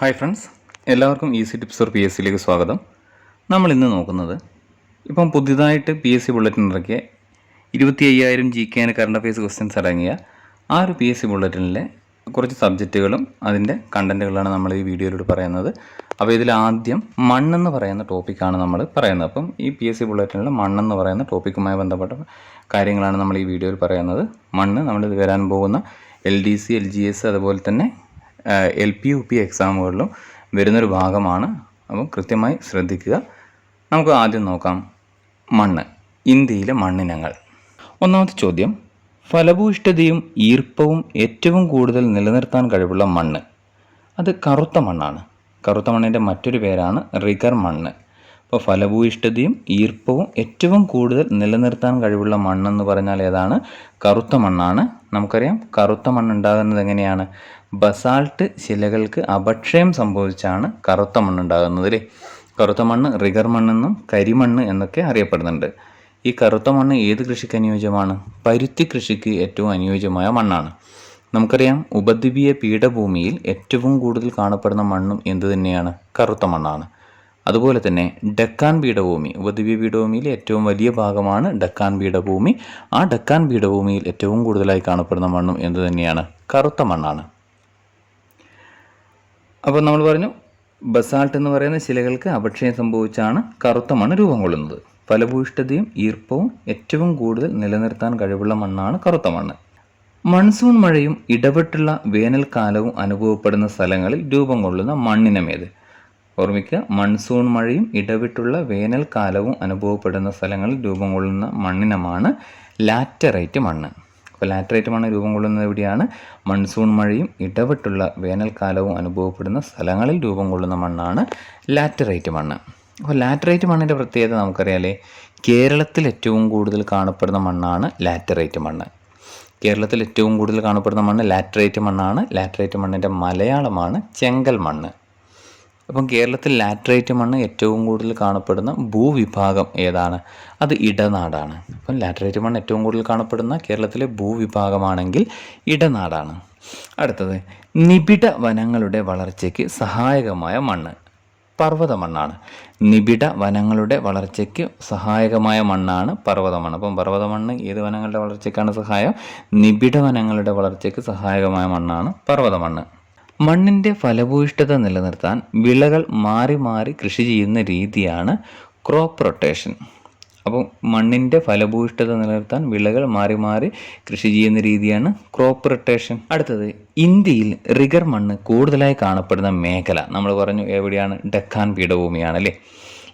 Hi friends എല്ലാവർക്കും easy tips or P S സിയിലേക്ക് സ്വാഗതം. നമ്മൾ ഇന്ന് നോക്കുന്നത് ഇപ്പം പുതിയതായിട്ട് പി എസ് സി ബുള്ളറ്റിൻ ഇറക്കിയ ഇരുപത്തി അയ്യായിരം G K and current affairs questions അടങ്ങിയ ആ ഒരു പി എസ് സി ബുള്ളറ്റിനിലെ കുറച്ച് സബ്ജക്റ്റുകളും അതിന്റെ കണ്ടന്റുകളാണ് നമ്മൾ ഈ വീഡിയോയിലൂടെ പറയുന്നത്. അപ്പോൾ ഇതിൽ ആദ്യം മണ്ണെന്ന് പറയുന്ന ടോപ്പിക്കാണ് നമ്മൾ പറയുന്നത്. അപ്പം ഈ പി എസ് സി ബുള്ളറ്റിനുള്ള മണ്ണെന്ന് പറയുന്ന ടോപ്പിക്കുമായി ബന്ധപ്പെട്ട കാര്യങ്ങളാണ് നമ്മൾ ഈ വീഡിയോയിൽ പറയുന്നത്. മണ്ണ് നമ്മൾ വരാൻ പോകുന്ന L D C L G S അതുപോലെ തന്നെ എൽ പി യു പി എക്സാമുകളിലും വരുന്നൊരു ഭാഗമാണ്. അപ്പം കൃത്യമായി ശ്രദ്ധിക്കുക. നമുക്ക് ആദ്യം നോക്കാം. മണ്ണ്. ഇന്ത്യയിലെ മണ്ണിനങ്ങൾ. ഒന്നാമത്തെ ചോദ്യം. ഫലഭൂയിഷ്ഠതയും ഈർപ്പവും ഏറ്റവും കൂടുതൽ നിലനിർത്താൻ കഴിവുള്ള മണ്ണ്. അത് കറുത്ത മണ്ണാണ്. കറുത്ത മണ്ണിന്റെ മറ്റൊരു പേരാണ് റിഗർ മണ്ണ്. അപ്പോൾ ഫലഭൂയിഷ്ഠതയും ഈർപ്പവും ഏറ്റവും കൂടുതൽ നിലനിർത്താൻ കഴിവുള്ള മണ്ണെന്ന് പറഞ്ഞാൽ ഏതാണ്? കറുത്ത മണ്ണാണ്. നമുക്കറിയാം കറുത്ത മണ്ണുണ്ടാകുന്നത് എങ്ങനെയാണ്? ബസാൾട്ട് ശിലകൾക്ക് അപക്ഷയം സംഭവിച്ചാണ് കറുത്ത മണ്ണുണ്ടാകുന്നത് അല്ലേ കറുത്ത മണ്ണ് റിഗർ മണ്ണെന്നും കരിമണ്ണ് എന്നൊക്കെ അറിയപ്പെടുന്നുണ്ട്. ഈ കറുത്ത മണ്ണ് ഏത് കൃഷിക്ക് അനുയോജ്യമാണ്? പരുത്തി കൃഷിക്ക് ഏറ്റവും അനുയോജ്യമായ മണ്ണാണ്. നമുക്കറിയാം ഉപദ്വീപീയ പീഠഭൂമിയിൽ ഏറ്റവും കൂടുതൽ കാണപ്പെടുന്ന മണ്ണും എന്ത് തന്നെയാണ്? കറുത്ത മണ്ണാണ്. അതുപോലെ തന്നെ ഡക്കാൻ പീഠഭൂമി ഉപദ്വീപീയ പീഠഭൂമിയിലെ ഏറ്റവും വലിയ ഭാഗമാണ് ഡക്കാൻ പീഠഭൂമി. ആ ഡക്കാൻ പീഠഭൂമിയിൽ ഏറ്റവും കൂടുതലായി കാണപ്പെടുന്ന മണ്ണും എന്ത് തന്നെയാണ്? കറുത്ത മണ്ണാണ്. അപ്പോൾ നമ്മൾ പറഞ്ഞു ബസാൾട്ട് എന്ന് പറയുന്ന ശിലകൾക്ക് അപക്ഷയം സംഭവിച്ചാണ് കറുത്ത മണ്ണ് രൂപം കൊള്ളുന്നത്. ഫലഭൂയിഷ്ഠതയും ഈർപ്പവും ഏറ്റവും കൂടുതൽ നിലനിർത്താൻ കഴിവുള്ള മണ്ണാണ് കറുത്ത മണ്ണ്. മൺസൂൺ മഴയും ഇടപെട്ടുള്ള വേനൽക്കാലവും അനുഭവപ്പെടുന്ന സ്ഥലങ്ങളിൽ രൂപം കൊള്ളുന്ന മണ്ണിനമേത് ഓർമ്മിക്കുക മൺസൂൺ മഴയും ഇടവിട്ടുള്ള വേനൽക്കാലവും അനുഭവപ്പെടുന്ന സ്ഥലങ്ങളിൽ രൂപം കൊള്ളുന്ന മണ്ണിനമാണ് ലാറ്ററൈറ്റ് മണ്ണ്. അപ്പോൾ ലാറ്ററൈറ്റ് മണ്ണ് രൂപം കൊള്ളുന്നത് എവിടെയാണ് മൺസൂൺ മഴയും ഇടവിട്ടുള്ള വേനൽക്കാലവും അനുഭവപ്പെടുന്ന സ്ഥലങ്ങളിൽ രൂപം കൊള്ളുന്ന മണ്ണാണ് ലാറ്ററൈറ്റ് മണ്ണ്. അപ്പോൾ ലാറ്ററൈറ്റ് മണ്ണിന്റെ പ്രത്യേകത നമുക്കറിയാലേ കേരളത്തിൽ ഏറ്റവും കൂടുതൽ കാണപ്പെടുന്ന മണ്ണാണ് ലാറ്ററൈറ്റ് മണ്ണ്. കേരളത്തിൽ ഏറ്റവും കൂടുതൽ കാണപ്പെടുന്ന മണ്ണ് ലാറ്ററൈറ്റ് മണ്ണാണ്. ലാറ്ററൈറ്റ് മണ്ണിന്റെ മലയാളമാണ് ചെങ്കൽ മണ്ണ്. അപ്പം കേരളത്തിൽ ലാറ്ററൈറ്റ് മണ്ണ് ഏറ്റവും കൂടുതൽ കാണപ്പെടുന്ന ഭൂവിഭാഗം ഏതാണ്? അത് ഇടനാടാണ്. അപ്പം ലാറ്ററൈറ്റ് മണ്ണ് ഏറ്റവും കൂടുതൽ കാണപ്പെടുന്ന കേരളത്തിലെ ഭൂവിഭാഗമാണെങ്കിൽ ഇടനാടാണ്. അടുത്തത് നിബിഡ വനങ്ങളുടെ വളർച്ചയ്ക്ക് സഹായകമായ മണ്ണ്. പർവത മണ്ണാണ് നിബിഡ വനങ്ങളുടെ വളർച്ചയ്ക്ക് സഹായകമായ മണ്ണാണ് പർവത മണ്ണ് അപ്പം പർവത മണ്ണ് ഏത് വനങ്ങളുടെ വളർച്ചയ്ക്കാണ് സഹായം? നിബിഡ വനങ്ങളുടെ വളർച്ചയ്ക്ക് സഹായകമായ മണ്ണാണ് പർവത മണ്ണ് മണ്ണിന്റെ ഫലഭൂയിഷ്ഠത നിലനിർത്താൻ വിളകൾ മാറി മാറി കൃഷി ചെയ്യുന്ന രീതിയാണ് ക്രോപ്പ് റൊട്ടേഷൻ അപ്പോൾ മണ്ണിന്റെ ഫലഭൂയിഷ്ഠത നിലനിർത്താൻ വിളകൾ മാറി മാറി കൃഷി ചെയ്യുന്ന രീതിയാണ് ക്രോപ്പ് റൊട്ടേഷൻ അടുത്തത് ഇന്ത്യയിൽ റിഗർ മണ്ണ് കൂടുതലായി കാണപ്പെടുന്ന മേഖല. നമ്മൾ പറഞ്ഞു എവിടെയാണ്? ഡക്കാൻ പീഠഭൂമിയാണ് അല്ലേ?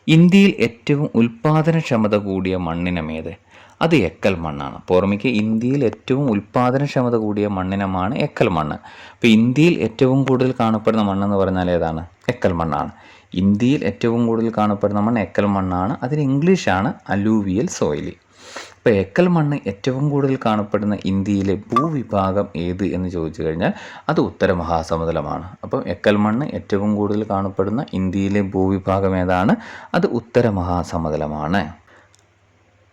ഇന്ത്യയിൽ ഏറ്റവും ഉൽപാദനക്ഷമത കൂടിയ മണ്ണിനമേത്? അത് എക്കൽ മണ്ണാണ്. പുറമേക്ക് ഇന്ത്യയിൽ ഏറ്റവും ഉൽപാദനക്ഷമത കൂടിയ മണ്ണിനമാണ് എക്കൽ മണ്ണ്. അപ്പോൾ ഇന്ത്യയിൽ ഏറ്റവും കൂടുതൽ കാണപ്പെടുന്ന മണ്ണെന്ന് പറഞ്ഞാൽ ഏതാണ്? എക്കൽ മണ്ണാണ്. ഇന്ത്യയിൽ ഏറ്റവും കൂടുതൽ കാണപ്പെടുന്ന മണ്ണ് എക്കൽ മണ്ണാണ്. അതിന് ഇംഗ്ലീഷാണ് അലൂവിയൽ സോയിൽ അപ്പോൾ എക്കൽ മണ്ണ് ഏറ്റവും കൂടുതൽ കാണപ്പെടുന്ന ഇന്ത്യയിലെ ഭൂവിഭാഗം ഏത് എന്ന് ചോദിച്ചു കഴിഞ്ഞാൽ അത് ഉത്തര മഹാസമുദ്രമാണ്. അപ്പം എക്കൽ മണ്ണ് ഏറ്റവും കൂടുതൽ കാണപ്പെടുന്ന ഇന്ത്യയിലെ ഭൂവിഭാഗം ഏതാണ്? അത് ഉത്തര മഹാസമുദ്രമാണ്.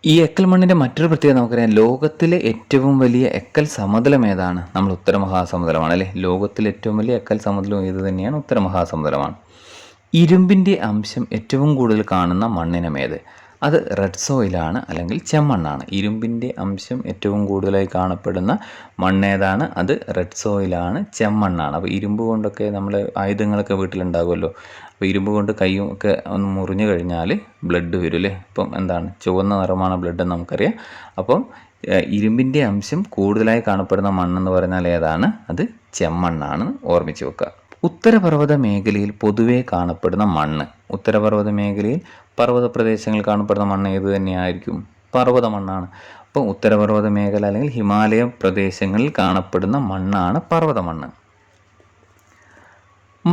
ഈ എക്കൽ മണ്ണിന്റെ മറ്റൊരു പ്രത്യേകത നമുക്കറിയാം. ലോകത്തിലെ ഏറ്റവും വലിയ എക്കൽ സമതലം ഏതാണ്? നമ്മൾ ഉത്തര മഹാസമുദ്രമാണ് അല്ലേ? ലോകത്തിലെ ഏറ്റവും വലിയ എക്കൽ സമുദ്രം ഏത് തന്നെയാണ്? ഉത്തര മഹാസമുദ്രമാണ് ഇരുമ്പിന്റെ അംശം ഏറ്റവും കൂടുതൽ കാണുന്ന മണ്ണിനമേത് അത് റെഡ് സോയിലാണ് അല്ലെങ്കിൽ ചെമ്മണ്ണാണ്. ഇരുമ്പിന്റെ അംശം ഏറ്റവും കൂടുതലായി കാണപ്പെടുന്ന മണ്ണേതാണ് അത് റെഡ് സോയിലാണ് ചെമ്മണ്ണാണ്. അപ്പോൾ ഇരുമ്പ് കൊണ്ടൊക്കെ നമ്മൾ ആയുധങ്ങളൊക്കെ വീട്ടിലുണ്ടാകുമല്ലോ. അപ്പോൾ ഇരുമ്പ് കൊണ്ട് കൈയും ഒക്കെ ഒന്ന് മുറിഞ്ഞു കഴിഞ്ഞാൽ ബ്ലഡ് വരും അല്ലേ? അപ്പം എന്താണ്? ചുവന്ന നിറമാണ് ബ്ലഡ് എന്ന് നമുക്കറിയാം. അപ്പം ഇരുമ്പിന്റെ അംശം കൂടുതലായി കാണപ്പെടുന്ന മണ്ണെന്ന് പറഞ്ഞാൽ ഏതാണ്? അത് ചെമ്മണ്ണാണ് ഓർമ്മിച്ച് വെക്കുക. ഉത്തരപർവത മേഖലയിൽ പൊതുവേ കാണപ്പെടുന്ന മണ്ണ്. ഉത്തരപർവത മേഖലയിൽ പർവത പ്രദേശങ്ങളിൽ കാണപ്പെടുന്ന മണ്ണ് ഏത് തന്നെയായിരിക്കും? പർവത മണ്ണാണ്. അപ്പോൾ ഉത്തരപർവത മേഖല അല്ലെങ്കിൽ ഹിമാലയ പ്രദേശങ്ങളിൽ കാണപ്പെടുന്ന മണ്ണാണ് പർവത മണ്ണ്.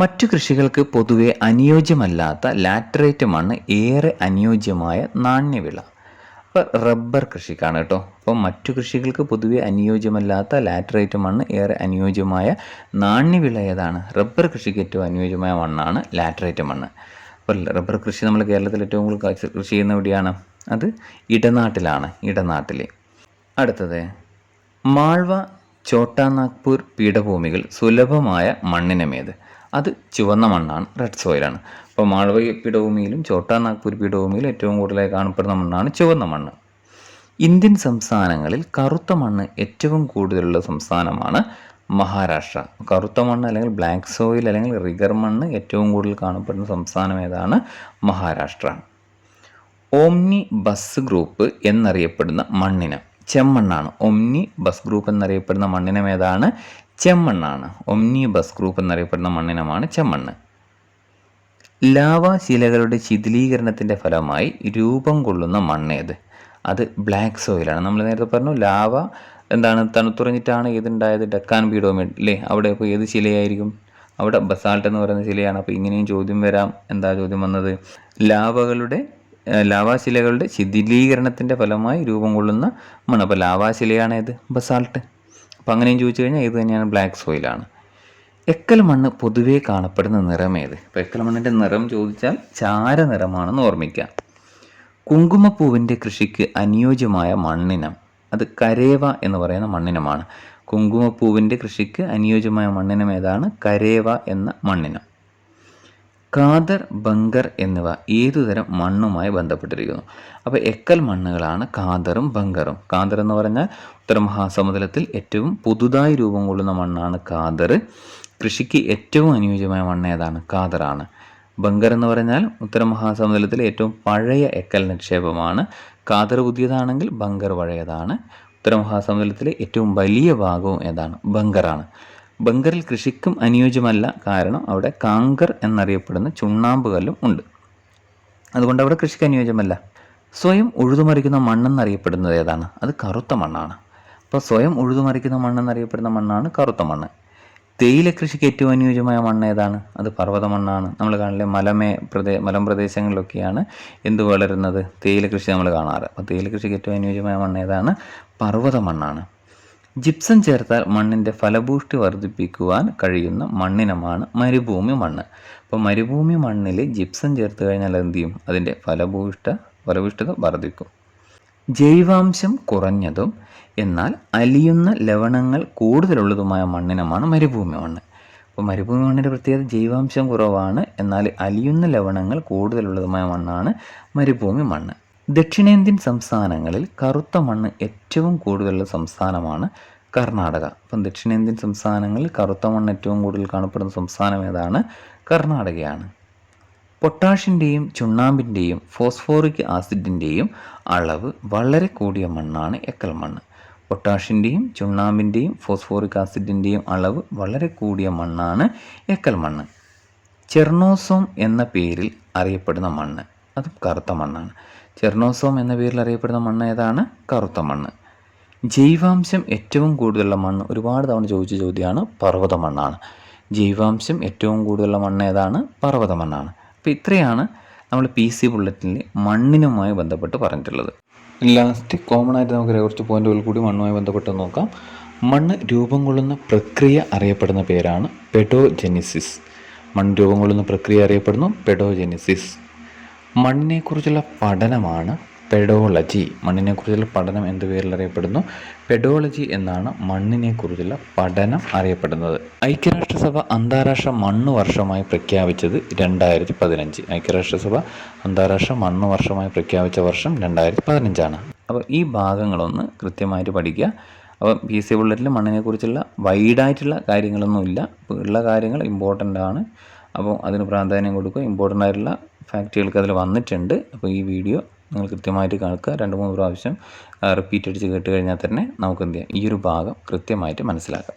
മറ്റു കൃഷികൾക്ക് പൊതുവെ അനുയോജ്യമല്ലാത്ത ലാറ്ററേറ്റ് മണ്ണ് ഏറെ അനുയോജ്യമായ നാണ്യവിള. അപ്പോൾ റബ്ബർ കൃഷിക്കാണ് കേട്ടോ. അപ്പോൾ മറ്റു കൃഷികൾക്ക് പൊതുവെ അനുയോജ്യമല്ലാത്ത ലാറ്ററേറ്റ് മണ്ണ് ഏറെ അനുയോജ്യമായ നാണ്യവിള ഏതാണ്. റബ്ബർ കൃഷിക്ക് ഏറ്റവും അനുയോജ്യമായ മണ്ണാണ് ലാറ്ററേറ്റ് മണ്ണ്. അപ്പോൾ റബ്ബർ കൃഷി നമ്മൾ കേരളത്തിൽ ഏറ്റവും കൂടുതൽ കൃഷി ചെയ്യുന്ന എവിടെയാണ്? അത് ഇടനാട്ടിലാണ് ഇടനാട്ടിൽ അടുത്തത് മാൾവ ചോട്ടാനാഗ്പൂർ പീഠഭൂമികൾ സുലഭമായ മണ്ണിനമേത്. അത് ചുവന്ന മണ്ണാണ് റെഡ് സോയിലാണ് അപ്പോൾ മാളവയ പീഠഭൂമിയിലും ചോട്ടാ നാഗ്പൂർ പീഠഭൂമിയിലും ഏറ്റവും കൂടുതലായി കാണപ്പെടുന്ന മണ്ണാണ് ചുവന്ന മണ്ണ്. ഇന്ത്യൻ സംസ്ഥാനങ്ങളിൽ കറുത്ത മണ്ണ് ഏറ്റവും കൂടുതലുള്ള സംസ്ഥാനമാണ് മഹാരാഷ്ട്ര. കറുത്ത മണ്ണ് അല്ലെങ്കിൽ ബ്ലാക്ക് സോയിൽ അല്ലെങ്കിൽ റിഗർ മണ്ണ് ഏറ്റവും കൂടുതൽ കാണപ്പെടുന്ന സംസ്ഥാനം ഏതാണ്? മഹാരാഷ്ട്ര. ഓംനി ബസ് ഗ്രൂപ്പ് എന്നറിയപ്പെടുന്ന മണ്ണിനം. ചെമ്മണ്ണാണ്. ഒംനി ബസ് ഗ്രൂപ്പ് എന്നറിയപ്പെടുന്ന മണ്ണിനം ഏതാണ്? ചെമ്മണ്ണാണ്. ഒംനിബസ് ബസ് ഗ്രൂപ്പ് എന്നറിയപ്പെടുന്ന മണ്ണിനമാണ് ചെമ്മണ്ണ്. ലാവാ ശിലകളുടെ ശിഥിലീകരണത്തിന്റെ ഫലമായി രൂപം കൊള്ളുന്ന മണ്ണേത് അത് ബ്ലാക്ക് സോയിലാണ് നമ്മൾ നേരത്തെ പറഞ്ഞു ലാവ എന്താണ് തണുത്തുറഞ്ഞിട്ടാണ് ഏതുണ്ടായത്? ഡക്കാൻ ബീഡോമിഡ് അല്ലേ അവിടെ ഇപ്പോൾ ഏത് ശിലയായിരിക്കും? അവിടെ ബസാൾട്ട് എന്ന് പറയുന്ന ശിലയാണ്. അപ്പോൾ ഇങ്ങനെയും ചോദ്യം വരാം. എന്താ ചോദ്യം വന്നത്? ലാവകളുടെ ലാവാശിലകളുടെ ശിഥിലീകരണത്തിന്റെ ഫലമായി രൂപം കൊള്ളുന്ന മണ്ണ്. അപ്പോൾ ലാവാശിലയാണേത് ബസാൾട്ട് അപ്പോൾ അങ്ങനെയും ചോദിച്ചു കഴിഞ്ഞാൽ ഇത് തന്നെയാണ് ബ്ലാക്ക് സോയിലാണ് എക്കൽ മണ്ണ് പൊതുവേ കാണപ്പെടുന്ന നിറം നിറമേത് ഇപ്പോൾ എക്കൽ മണ്ണിന്റെ നിറം ചോദിച്ചാൽ ചാര നിറമാണെന്ന് ഓർമ്മിക്കാം കുങ്കുമപ്പൂവിന്റെ കൃഷിക്ക് അനുയോജ്യമായ മണ്ണിനം. അത് കരേവ എന്ന് പറയുന്ന മണ്ണിനമാണ്. കുങ്കുമപ്പൂവിന്റെ കൃഷിക്ക് അനുയോജ്യമായ മണ്ണിനം ഏതാണ്? കരേവ എന്ന മണ്ണിനം. കാദർ ബങ്കർ എന്നിവ ഏതുതരം മണ്ണുമായി ബന്ധപ്പെട്ടിരിക്കുന്നു? അപ്പോൾ എക്കൽ മണ്ണുകളാണ് കാതറും ബങ്കറും. കാതർ എന്ന് പറഞ്ഞാൽ ഉത്തരമഹാസമുദ്രത്തിൽ ഏറ്റവും പുതുതായി രൂപം കൊള്ളുന്ന മണ്ണാണ് കാതർ. കൃഷിക്ക് ഏറ്റവും അനുയോജ്യമായ മണ്ണ് ഏതാണ്? കാതറാണ്. ബങ്കർ എന്ന് പറഞ്ഞാൽ ഉത്തരമഹാസമുദ്രത്തിലെ ഏറ്റവും പഴയ എക്കൽ നിക്ഷേപമാണ്. കാതർ പുതിയതാണെങ്കിൽ ബങ്കർ പഴയതാണ്. ഉത്തരമഹാസമുദ്രത്തിലെ ഏറ്റവും വലിയ ഭാഗവും ഏതാണ്? ബങ്കറാണ്. ബങ്കറിൽ കൃഷിക്കും അനുയോജ്യമല്ല കാരണം അവിടെ കാങ്കർ എന്നറിയപ്പെടുന്ന ചുണ്ണാമ്പ് കല്ലും ഉണ്ട്. അതുകൊണ്ട് അവിടെ കൃഷിക്ക് അനുയോജ്യമല്ല. സ്വയം ഉഴുതുമറിക്കുന്ന മണ്ണെന്നറിയപ്പെടുന്നത് ഏതാണ്? അത് കറുത്ത മണ്ണാണ്. അപ്പോൾ സ്വയം ഉഴുതുമറിക്കുന്ന മണ്ണെന്നറിയപ്പെടുന്ന മണ്ണാണ് കറുത്ത മണ്ണ്. തേയില കൃഷിക്ക് ഏറ്റവും അനുയോജ്യമായ മണ്ണ് ഏതാണ്? അത് പർവത മണ്ണാണ്. നമ്മൾ കാണില്ലേ മലമേ പ്രദേ മലം പ്രദേശങ്ങളിലൊക്കെയാണ് എന്ത് വളരുന്നത്? തേയില കൃഷി നമ്മൾ കാണാറ്. അപ്പോൾ തേയില കൃഷിക്ക് ഏറ്റവും അനുയോജ്യമായ മണ്ണ് ഏതാണ്? പർവത മണ്ണാണ്. ജിപ്സം ചേർത്താൽ മണ്ണിന്റെ ഫലഭൂഷ്ടി വർദ്ധിപ്പിക്കുവാൻ കഴിയുന്ന മണ്ണിനമാണ് മരുഭൂമി മണ്ണ്. അപ്പോൾ മരുഭൂമി മണ്ണിൽ ജിപ്സം ചേർത്ത് കഴിഞ്ഞാൽ എന്ത് ചെയ്യും? അതിന്റെ ഫലഭൂഷ്ട ഫലഭൂഷ്ടത വർദ്ധിക്കും. ജൈവാംശം കുറഞ്ഞതും എന്നാൽ അലിയുന്ന ലവണങ്ങൾ കൂടുതലുള്ളതുമായ മണ്ണിനമാണ് മരുഭൂമി മണ്ണ്. അപ്പോൾ മരുഭൂമി മണ്ണിന്റെ പ്രത്യേകത ജൈവാംശം കുറവാണ്. എന്നാൽ അലിയുന്ന ലവണങ്ങൾ കൂടുതലുള്ളതുമായ മണ്ണാണ് മരുഭൂമി മണ്ണ്. ദക്ഷിണേന്ത്യൻ സംസ്ഥാനങ്ങളിൽ കറുത്ത മണ്ണ് ഏറ്റവും കൂടുതലുള്ള സംസ്ഥാനമാണ് കർണാടക. അപ്പം ദക്ഷിണേന്ത്യൻ സംസ്ഥാനങ്ങളിൽ കറുത്ത മണ്ണ് ഏറ്റവും കൂടുതൽ കാണപ്പെടുന്ന സംസ്ഥാനം ഏതാണ്? കർണാടകയാണ്. പൊട്ടാഷിന്റെയും ചുണ്ണാമ്പിന്റെയും ഫോസ്ഫോറിക് ആസിഡിന്റെയും അളവ് വളരെ കൂടിയ മണ്ണാണ് എക്കൽ മണ്ണ്. പൊട്ടാഷിന്റെയും ചുണ്ണാമ്പിന്റെയും ഫോസ്ഫോറിക് ആസിഡിന്റെയും അളവ് വളരെ കൂടിയ മണ്ണാണ് എക്കൽ മണ്ണ്. ചെർണോസോം എന്ന പേരിൽ അറിയപ്പെടുന്ന മണ്ണ്. അതും കറുത്ത മണ്ണാണ്. ചെർണോസോം എന്ന പേരിൽ അറിയപ്പെടുന്ന മണ്ണ് ഏതാണ്? കറുത്ത മണ്ണ്. ജൈവാംശം ഏറ്റവും കൂടുതലുള്ള മണ്ണ് ഒരുപാട് തവണ ചോദിച്ച ചോദ്യമാണ് പർവത മണ്ണാണ്. ജൈവാംശം ഏറ്റവും കൂടുതലുള്ള മണ്ണ് ഏതാണ്? പർവത മണ്ണാണ്. അപ്പോൾ ഇത്രയാണ് നമ്മൾ പി സി ബുള്ളറ്റിനിൽ മണ്ണിനുമായി ബന്ധപ്പെട്ട് പറഞ്ഞിട്ടുള്ളത്. ലാസ്റ്റ് കോമൺ ആയിട്ട് നമുക്ക് കുറച്ച് പോയിന്റുകൾ കൂടി മണ്ണുമായി ബന്ധപ്പെട്ട് നോക്കാം. മണ്ണ് രൂപം കൊള്ളുന്ന പ്രക്രിയ അറിയപ്പെടുന്ന പേരാണ് പെഡോജെനിസിസ് മണ്ണ് രൂപം കൊള്ളുന്ന പ്രക്രിയ അറിയപ്പെടുന്നു പെഡോജെനിസിസ് മണ്ണിനെക്കുറിച്ചുള്ള പഠനമാണ് പെഡോളജി. മണ്ണിനെക്കുറിച്ചുള്ള പഠനം എന്ത് പേരിൽ അറിയപ്പെടുന്നു? പെഡോളജി എന്നാണ് മണ്ണിനെക്കുറിച്ചുള്ള പഠനം അറിയപ്പെടുന്നത്. ഐക്യരാഷ്ട്രസഭ അന്താരാഷ്ട്ര മണ്ണ് വർഷമായി പ്രഖ്യാപിച്ചത് രണ്ടായിരത്തി പതിനഞ്ച് ഐക്യരാഷ്ട്രസഭ അന്താരാഷ്ട്ര മണ്ണ് വർഷമായി പ്രഖ്യാപിച്ച വർഷം രണ്ടായിരത്തി പതിനഞ്ചാണ് അപ്പോൾ ഈ ഭാഗങ്ങളൊന്ന് കൃത്യമായിട്ട് പഠിക്കുക. അപ്പം പി സി ബുള്ളറ്റിൽ മണ്ണിനെക്കുറിച്ചുള്ള വൈഡായിട്ടുള്ള കാര്യങ്ങളൊന്നുമില്ല. ഉള്ള കാര്യങ്ങൾ ഇമ്പോർട്ടന്റ് ആണ്. അപ്പോൾ അതിന് പ്രാധാന്യം കൊടുക്കുക. ഇമ്പോർട്ടന്റ് ആയിട്ടുള്ള ഫാക്റ്റുകൾക്ക് അതിൽ വന്നിട്ടുണ്ട്. അപ്പോൾ ഈ വീഡിയോ നിങ്ങൾ കൃത്യമായിട്ട് കേൾക്കുക രണ്ട് മൂന്ന് പ്രാവശ്യം റിപ്പീറ്റ് അടിച്ച് കേട്ട് കഴിഞ്ഞാൽ തന്നെ നമുക്ക് എന്ത് ചെയ്യാം? ഈ ഒരു ഭാഗം കൃത്യമായിട്ട് മനസ്സിലാക്കാം.